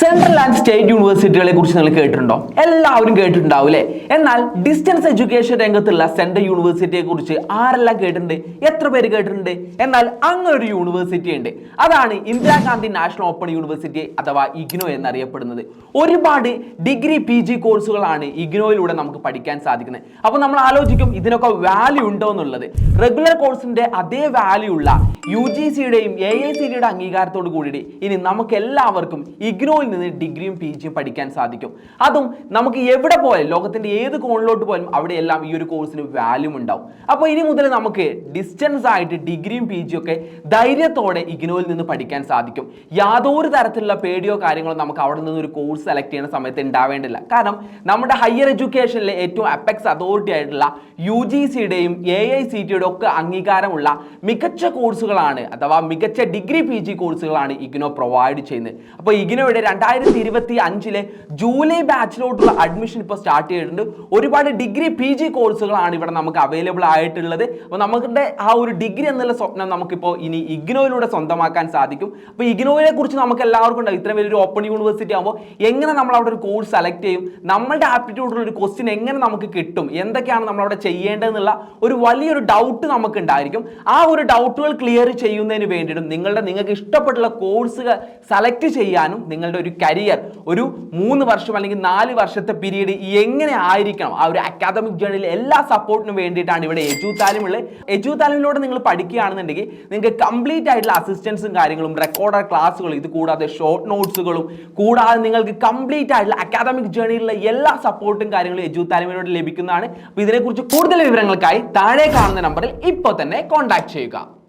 Central and state യൂണിവേഴ്സിറ്റികളെ കുറിച്ച് നിങ്ങൾ കേട്ടിട്ടുണ്ടോ? എല്ലാവരും കേട്ടിട്ടുണ്ടാവും എന്നാൽ ഡിസ്റ്റൻസ് എഡ്യൂക്കേഷൻ രംഗത്തുള്ള സെൻട്രൽ യൂണിവേഴ്സിറ്റിയെ കുറിച്ച് ആരെല്ലാം കേട്ടിട്ടുണ്ട്? എത്ര പേര് കേട്ടിട്ടുണ്ട്? എന്നാൽ അങ്ങൊരു യൂണിവേഴ്സിറ്റി ഉണ്ട്. അതാണ് ഇന്ദിരാഗാന്ധി നാഷണൽ ഓപ്പൺ യൂണിവേഴ്സിറ്റി അഥവാ ഇഗ്നോ എന്നറിയപ്പെടുന്നത്. ഒരുപാട് ഡിഗ്രി പി ജി കോഴ്സുകളാണ് ഇഗ്നോയിലൂടെ നമുക്ക് പഠിക്കാൻ സാധിക്കുന്നത്. അപ്പോൾ നമ്മൾ ആലോചിക്കും ഇതിനൊക്കെ വാല്യൂ ഉണ്ടോ എന്നുള്ളത്. റെഗുലർ കോഴ്സിന്റെ അതേ വാല്യൂ ഉള്ള യു ജി സിയുടെയും എ ഐ സിയുടെ അംഗീകാരത്തോട് കൂടി ഇനി നമുക്ക് എല്ലാവർക്കും ഇഗ്നോയിൽ നിന്ന് ഡിഗ്രിയും പി ജിയും പഠിക്കാൻ സാധിക്കും. അതും നമുക്ക് എവിടെ പോയാലും ലോകത്തിന്റെ ഏത് കോണിലോട്ട് പോയാലും അവിടെയെല്ലാം ഈ ഒരു കോഴ്സിന് വാല്യൂ ഉണ്ടാവും. അപ്പോൾ ഇനി മുതൽ നമുക്ക് ഡിസ്റ്റൻസ് ആയിട്ട് ഡിഗ്രിയും പി ജിയും ഒക്കെ ധൈര്യത്തോടെ ഇഗ്നോയിൽ നിന്ന് പഠിക്കാൻ സാധിക്കും. യാതൊരു തരത്തിലുള്ള പേടിയോ കാര്യങ്ങളോ നമുക്ക് അവിടെ നിന്ന് ഒരു കോഴ്സ് സെലക്ട് ചെയ്യുന്ന സമയത്ത് ഉണ്ടാവേണ്ടില്ല കാരണം നമ്മുടെ ഹയർ എഡ്യൂക്കേഷനിലെ ഏറ്റവും അപ്പെക്സ് അതോറിറ്റി ആയിട്ടുള്ള യു ജി സിയുടെയും എ ഐ സി ടിയുടെ ഒക്കെ അംഗീകാരമുള്ള മികച്ച കോഴ്സുകളാണ് അഥവാ മികച്ച ഡിഗ്രി പി ജി കോഴ്സുകളാണ് ഇഗ്നോ പ്രൊവൈഡ് ചെയ്യുന്നത്. അപ്പോൾ ഇഗ്നോയുടെ രണ്ടായിരത്തി ഇരുപത്തി അഞ്ചിലെ ജൂലൈ ബാച്ചിലോട്ടുള്ള അഡ്മിഷൻ ഇപ്പോൾ സ്റ്റാർട്ട് ചെയ്തിട്ടുണ്ട്. ഒരുപാട് ഡിഗ്രി പി ജി കോഴ്സുകളാണ് ഇവിടെ നമുക്ക് അവൈലബിൾ ആയിട്ടുള്ളത്. അപ്പോൾ നമ്മുടെ ആ ഒരു ഡിഗ്രി എന്നുള്ള സ്വപ്നം നമുക്കിപ്പോൾ ഇനി ഇഗ്നോയിലൂടെ സ്വന്തമാക്കാൻ സാധിക്കും. അപ്പോൾ ഇഗ്നോയെ കുറിച്ച് നമുക്ക് എല്ലാവർക്കും ഉണ്ടാവും. ഇത്രയും വലിയൊരു ഓപ്പൺ യൂണിവേഴ്സിറ്റി ആകുമ്പോൾ എങ്ങനെ നമ്മൾ അവിടെ ഒരു കോഴ്സ് സെലക്ട് ചെയ്യും നമ്മളുടെ ആപ്റ്റിറ്റ്യൂഡിലുള്ള ഒരു ക്വസ്റ്റ്യൻ എങ്ങനെ നമുക്ക് കിട്ടും എന്തൊക്കെയാണ് നമ്മൾ അവിടെ ചെയ്യേണ്ടതെന്നുള്ള ഒരു വലിയൊരു ഡൗട്ട് നമുക്ക് ഉണ്ടായിരിക്കും ആ ഒരു ഡൗട്ടുകൾ ക്ലിയർ ചെയ്യുന്നതിന് വേണ്ടിയിട്ടും നിങ്ങളുടെ നിങ്ങൾക്ക് ഇഷ്ടപ്പെട്ടുള്ള കോഴ്സുകൾ സെലക്ട് ചെയ്യാനും നിങ്ങളുടെ ഒരു കരിയർ ഒരു മൂന്ന് വർഷം അല്ലെങ്കിൽ നാല് വർഷത്തെ പീരീഡ് എങ്ങനെ ആയിരിക്കണം? ആ ഒരു അക്കാദമിക് ജേണിയിൽ എല്ലാ സപ്പോർട്ടിനും വേണ്ടിയിട്ടാണ് ഇവിടെ എജു താലിമുള്ളത് എജു താലിമിലൂടെ നിങ്ങൾ പഠിക്കുകയാണെന്നുണ്ടെങ്കിൽ നിങ്ങൾക്ക് കംപ്ലീറ്റ് ആയിട്ടുള്ള അസിസ്റ്റൻസും കാര്യങ്ങളും റെക്കോർഡർ ക്ലാസ്സുകളും ഇത് കൂടാതെ ഷോർട്ട് നോട്ട്സുകളും കൂടാതെ നിങ്ങൾക്ക് കംപ്ലീറ്റ് ആയിട്ടുള്ള അക്കാദമിക് ജേണിയിലുള്ള എല്ലാ സപ്പോർട്ടും കാര്യങ്ങളും എജു താലിമിലൂടെ ലഭിക്കുന്നതാണ്. അപ്പോൾ ഇതിനെക്കുറിച്ച് കൂടുതൽ വിവരങ്ങൾക്കായി താഴെ കാണുന്ന നമ്പറിൽ ഇപ്പോൾ തന്നെ കോൺടാക്ട് ചെയ്യുക.